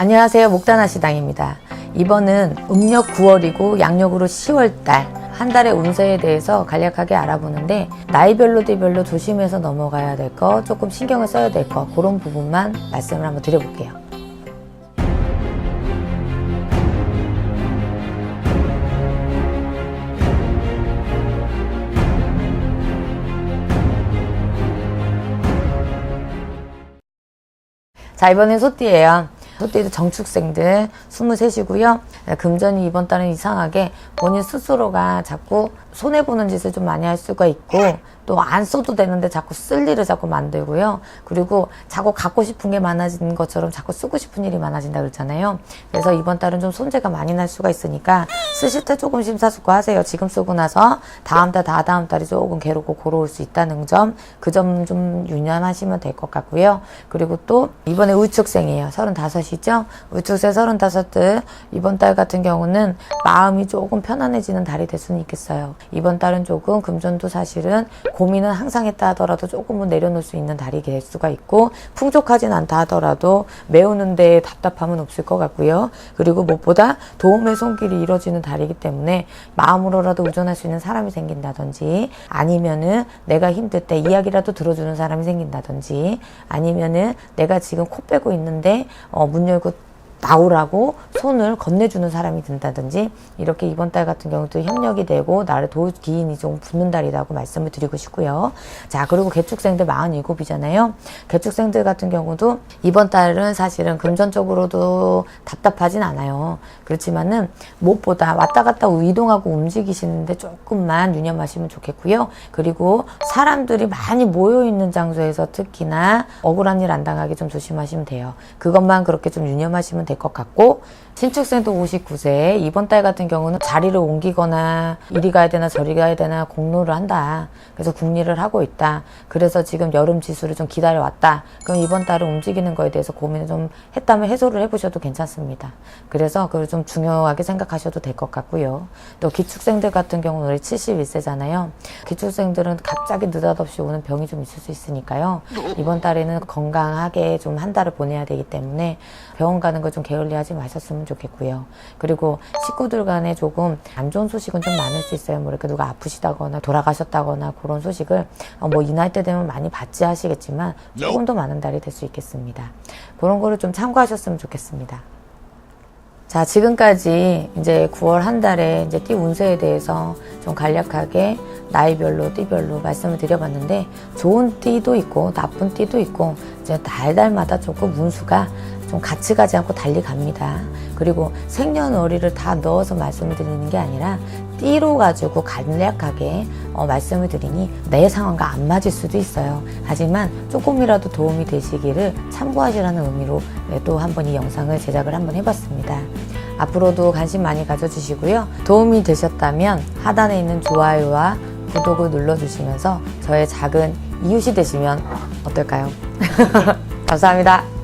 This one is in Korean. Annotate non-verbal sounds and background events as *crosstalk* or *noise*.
안녕하세요. 목단아 시당입니다. 이번은 음력 9월이고 양력으로 10월달 한 달의 운세에 대해서 간략하게 알아보는데 나이별로 뒤별로 조심해서 넘어가야 될 거, 조금 신경을 써야 될 거 그런 부분만 말씀을 한번 드려볼게요. 자, 이번엔 소띠예요. 소띠도 정축생들 23이고요. 금전이 이번 달은 이상하게 본인 스스로가 자꾸 손해보는 짓을 좀 많이 할 수가 있고 또 안 써도 되는데 자꾸 쓸 일을 자꾸 만들고요. 그리고 자꾸 갖고 싶은 게 많아지는 것처럼 자꾸 쓰고 싶은 일이 많아진다 그랬잖아요. 그래서 이번 달은 좀 손재가 많이 날 수가 있으니까 쓰실 때 조금 심사숙고하세요. 지금 쓰고 나서 다음 달, 다다음 달이 조금 괴롭고 고로울 수 있다는 점, 그 점 좀 유념하시면 될 것 같고요. 그리고 또 이번에 우축생이에요. 35이죠? 우축생 35들 이번 달 같은 경우는 마음이 조금 편안해지는 달이 될 수는 있겠어요. 이번 달은 조금 금전도 사실은 고민은 항상 했다 하더라도 조금은 내려놓을 수 있는 달이 될 수가 있고 풍족하진 않다 하더라도 메우는 데 답답함은 없을 것 같고요. 그리고 무엇보다 도움의 손길이 이루어지는 달이기 때문에 마음으로라도 의존할 수 있는 사람이 생긴다든지 아니면은 내가 힘들 때 이야기라도 들어주는 사람이 생긴다든지 아니면은 내가 지금 코 빼고 있는데 어, 문 열고 나오라고 손을 건네주는 사람이 된다든지 이렇게 이번 달 같은 경우도 협력이 되고 나를 도울 기인이 좀 붙는 달이라고 말씀을 드리고 싶고요. 자 그리고 개축생들 47이잖아요. 개축생들 같은 경우도 이번 달은 사실은 금전적으로도 답답하진 않아요. 그렇지만은 무엇보다 왔다 갔다 이동하고 움직이시는데 조금만 유념하시면 좋겠고요. 그리고 사람들이 많이 모여 있는 장소에서 특히나 억울한 일 안 당하게 좀 조심하시면 돼요. 그것만 그렇게 좀 유념하시면 될 것 같고 신축생도 59세 이번 달 같은 경우는 자리를 옮기거나 이리 가야 되나 저리 가야 되나 공로를 한다. 그래서 국리를 하고 있다. 그래서 지금 여름 지수를 좀 기다려 왔다. 그럼 이번 달은 움직이는 거에 대해서 고민을 좀 했다면 해소를 해보셔도 괜찮습니다. 그래서 그걸 좀 중요하게 생각하셔도 될 것 같고요. 또 기축생들 같은 경우는 우리 71세잖아요. 기축생들은 갑자기 느닷없이 오는 병이 좀 있을 수 있으니까요. 이번 달에는 건강하게 좀 한 달을 보내야 되기 때문에 병원 가는 걸좀 게을리하지 마셨으면 좋겠고요. 그리고 식구들 간에 조금 안 좋은 소식은 좀 많을 수 있어요. 뭐 이렇게 누가 아프시다거나 돌아가셨다거나 그런 소식을 어, 뭐이 나이 때 되면 많이 받지 하시겠지만 조금 더 많은 달이 될 수 있겠습니다. 그런 거를 좀 참고하셨으면 좋겠습니다. 자, 지금까지 이제 9월 한 달에 이제 띠 운세에 대해서 좀 간략하게 나이별로, 띠별로 말씀을 드려봤는데 좋은 띠도 있고 나쁜 띠도 있고 이제 달달마다 조금 운수가 좀 같이 가지 않고 달리 갑니다. 그리고 생년월일을 다 넣어서 말씀을 드리는 게 아니라 띠로 가지고 간략하게 어, 말씀을 드리니 내 상황과 안 맞을 수도 있어요. 하지만 조금이라도 도움이 되시기를 참고하시라는 의미로 네, 또한번 이 영상을 제작을 한번 해봤습니다. 앞으로도 관심 많이 가져주시고요. 도움이 되셨다면 하단에 있는 좋아요와 구독을 눌러주시면서 저의 작은 이웃이 되시면 어떨까요? *laughs* 감사합니다.